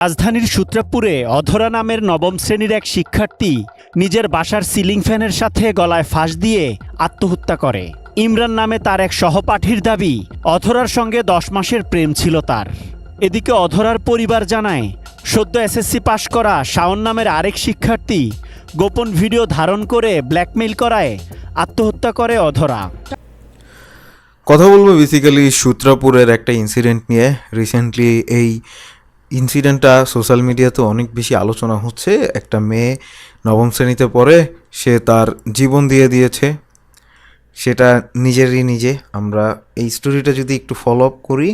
রাজধানীর সূত্রাপুরে অধরা নামের নবম শ্রেণির এক শিক্ষার্থী নিজের বাসার সিলিং ফ্যানের সাথে গলায় ফাঁস দিয়ে আত্মহত্যা করে। ইমরান নামে তার এক সহপাঠীর দাবি, অধরার সঙ্গে দশ মাসের প্রেম ছিল তার। এদিকে অধরার পরিবার জানায়, সদ্য এসএসসি পাশ করা শাওন নামের আরেক শিক্ষার্থী গোপন ভিডিও ধারণ করে ব্ল্যাকমেইল করায় আত্মহত্যা করে অধরা। কথা বলব বেসিক্যালি সূত্রাপুরের একটা ইনসিডেন্ট নিয়ে। রিসেন্টলি এই ইনসিডেন্টটা সোশ্যাল মিডিয়াতে অনেক বেশি আলোচনা হচ্ছে। একটা মেয়ে নবম শ্রেণীতে পড়ে, সে তার জীবন দিয়ে দিয়েছে। সেটা নিজেরই নিজে। আমরা এই স্টোরিটা যদি একটু ফলো আপ করি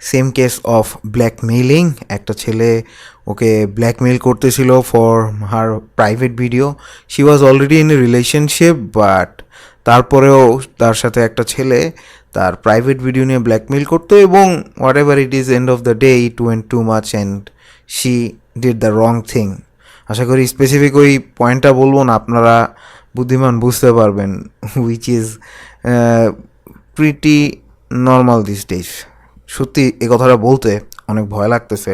সেম কেস অফ ব্ল্যাকমেইলিং একটা ছেলে ওকে ব্ল্যাকমেইল করতেছিল for her private video she was already in relationship but তারপরেও তার সাথে একটা ছেলে তার প্রাইভেট ভিডিও নিয়ে ব্ল্যাকমেল করতো এবং whatever it is end of the day it went too much and she did the wrong thing আশা করি স্পেসিফিক ওই পয়েন্টটা বলব না, আপনারা বুদ্ধিমান বুঝতে পারবেন which is pretty normal these days সত্যি এ কথাটা বলতে অনেক ভয় লাগতেছে,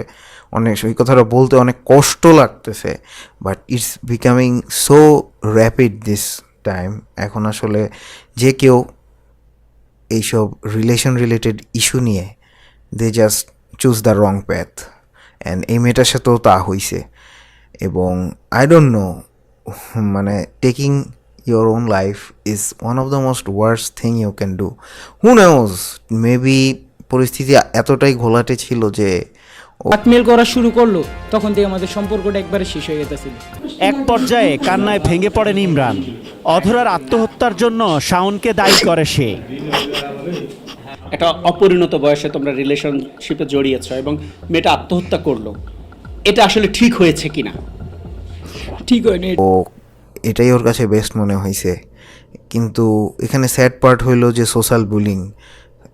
অনেক এই কথাটা বলতে অনেক কষ্ট লাগতেছে but it's becoming so rapid this time এখন আসলে যে কেউ এইসব রিলেশন রিলেটেড ইস্যু নিয়ে they just choose the wrong path and এই মেয়েটার সাথেও তা হইছে। এবং আই ডোন্ট নো মানে taking your own life is one of the most worst thing you can do who knows maybe পরিস্থিতি এতটাই ঘোলাটে ছিল যে ব্ল্যাকমেল করা শুরু করল তখন থেকে আমাদের সম্পর্কটা একবারে শেষ হয়ে গেছিল এক পর্যায়ে কান্নায় ভেঙে পড়েন ইমরান। অধরার আত্মহত্যার জন্য শাওনকে দায়ী করে সে। একটা অপরিণত বয়সে তোমরা রিলেশনশিপে জড়িয়েছ এবং মেয়েটা আত্মহত্যা করল। এটা আসলে ঠিক হয়েছে কিনা? ঠিক হয়নি। ও এটাই ওর কাছে বেস্ট মনে হয়েছে। কিন্তু এখানে স্যাড পার্ট হইল যে সোশ্যাল বুলিং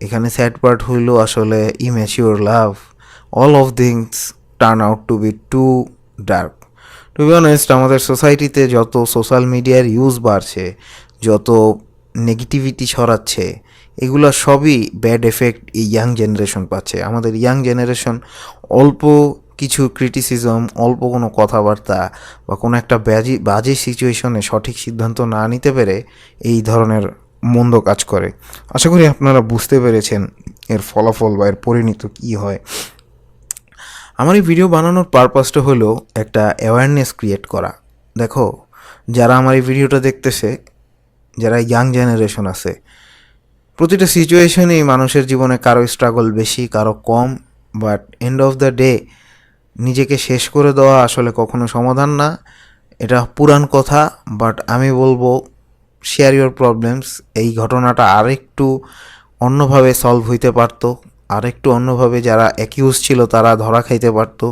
এখানে স্যাড পার্ট হইল আসলে immature love all of things turn out to be too dark to be honest আমাদের সোসাইটিতে যত সোশ্যাল মিডিয়ার ইউজ বাড়ছে, যত নেগেটিভিটি ছড়াচ্ছে, এগুলো সবই ব্যাড এফেক্ট এই ইয়াং জেনারেশন পাচ্ছে। আমাদের ইয়াং জেনারেশন অল্প কিছু ক্রিটিসিজম অল্প কোনো কথাবার্তা বা কোনো একটা বাজে বাজে সিচুয়েশনে সঠিক সিদ্ধান্ত না নিতে পেরে এই ধরনের মন্দ কাজ করে। আশা করি আপনারা বুঝতে পেরেছেন এর ফলাফল বা এর পরিণত কী হয়। আমার এই ভিডিও বানানোর পারপাসটা হলো একটা অ্যাওয়ারনেস ক্রিয়েট করা। দেখো, যারা আমার এই ভিডিওটা দেখতেছে, যারা ইয়াং জেনারেশন আছে, প্রতিটা সিচুয়েশনেই মানুষের জীবনে কারও স্ট্রাগল বেশি, কারও কম but end of the day নিজেকে শেষ করে দেওয়া আসলে কখনো সমাধান না। এটা পুরান কথা বাট আমি বলব শেয়ার ইউর প্রবলেমস এই ঘটনাটা আরেকটু অন্যভাবে সলভ হইতে পারতো। আরেকটু অন্যভাবে যারা অ্যাকিউজ ছিল তারা ধরা খাইতে পারতো,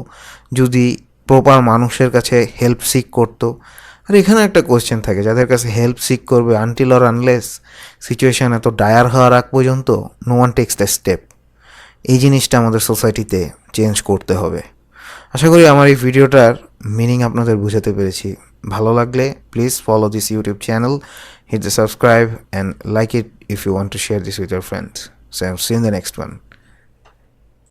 যদি প্রপার মানুষের কাছে হেল্প সিক করতো। আর এখানে একটা কোয়েশ্চেন থাকে, যাদের কাছে হেল্প সিক করবে আনটিল অর আনলেস সিচুয়েশান এত ডায়ার হওয়ার আগ পর্যন্ত no one takes the step এই জিনিসটা আমাদের সোসাইটিতে চেঞ্জ করতে হবে। আশা করি আমার এই ভিডিওটার মিনিং আপনাদের বুঝাতে পেরেছি। ভালো লাগলে please follow this YouTube channel hit the subscribe and like it if you want to share this with your friends so see in the next one